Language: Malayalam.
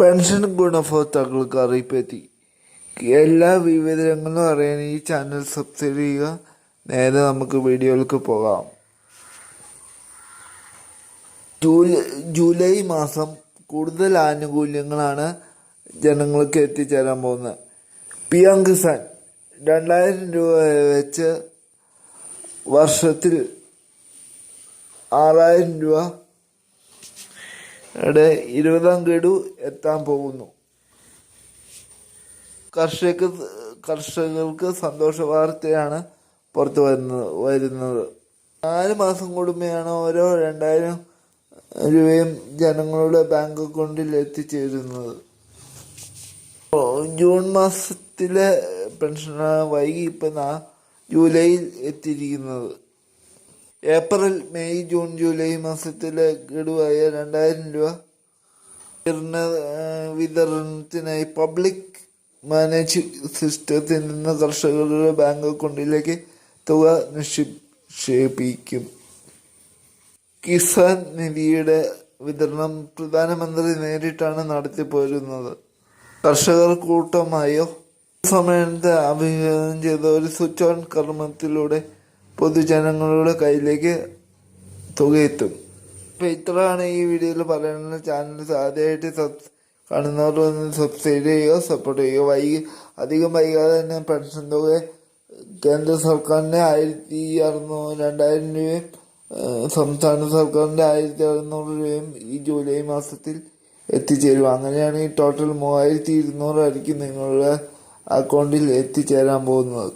പെൻഷൻ ഗുണഭോക്താക്കൾക്ക് അറിയിപ്പെത്തി എല്ലാ വിവരങ്ങളും അറിയാൻ ഈ ചാനൽ സബ്സ്ക്രൈബ് ചെയ്യുക. നേരെ നമുക്ക് വീഡിയോയിലേക്ക് പോകാം. ജൂലൈ ജൂലൈ മാസം കൂടുതൽ ആനുകൂല്യങ്ങളാണ് ജനങ്ങൾക്ക് എത്തിച്ചേരാൻ പോകുന്നത്. പി എം കിസാൻ രണ്ടായിരം രൂപ വെച്ച് വർഷത്തിൽ ആറായിരം രൂപ യുടെ ഇരുപതാം ഗഡു എത്താൻ പോകുന്നു. കർഷക കർഷകർക്ക് സന്തോഷ വാർത്തയാണ് പുറത്തു വരുന്നത് വരുന്നത്. നാല് മാസം കൂടുമ്പോഴാണ് ഓരോ രണ്ടായിരം രൂപയും ജനങ്ങളുടെ ബാങ്ക് അക്കൗണ്ടിൽ എത്തിച്ചേരുന്നത്. ജൂൺ മാസത്തിലെ പെൻഷനാണ് വൈകി ഇപ്പം ജൂലൈയിൽ എത്തിയിരിക്കുന്നത്. ഏപ്രിൽ മെയ് ജൂൺ ജൂലൈ മാസത്തിലെ ഗഡുവായ രണ്ടായിരം രൂപ വിതരണ വിതരണത്തിനായി പബ്ലിക് മാനേജ് സിസ്റ്റത്തിൽ നിന്ന് കർഷകരുടെ ബാങ്ക് അക്കൗണ്ടിലേക്ക് തുക നിക്ഷേപിക്കും. കിസാൻ നിധിയുടെ വിതരണം പ്രധാനമന്ത്രി നേരിട്ടാണ് നടത്തിപ്പോരുന്നത് കർഷകർ കൂട്ടമായോ? സമയത്ത് അഭിമുഖം ചെയ്ത ഒരു സ്വിച്ച് ഓൺ കർമ്മത്തിലൂടെ പൊതുജനങ്ങളുടെ കയ്യിലേക്ക് തുക എത്തും അപ്പൊ ഇത്രയാണ് ഈ വീഡിയോയിൽ പറയുന്നത് ചാനൽ ആദ്യമായിട്ട് സബ് കാണുന്നവർ ഒന്ന് സബ്സ്ക്രൈബ് ചെയ്യുക സപ്പോർട്ട് ചെയ്യുക വൈകി അധികം വൈകാതെ തന്നെ പെൻഷൻ തുക കേന്ദ്ര സർക്കാരിന്റെ ആയിരത്തി അറുന്നൂറ് രണ്ടായിരം രൂപയും സംസ്ഥാന സർക്കാരിന്റെ ആയിരത്തി അറുന്നൂറ് രൂപയും ഈ ജൂലൈ മാസത്തിൽ എത്തിച്ചേരും. അങ്ങനെയാണ് ഈ ടോട്ടൽ മൂവായിരത്തി ഇരുന്നൂറായിരിക്കും നിങ്ങളുടെ അക്കൗണ്ടിൽ എത്തിച്ചേരാൻ പോകുന്നത്.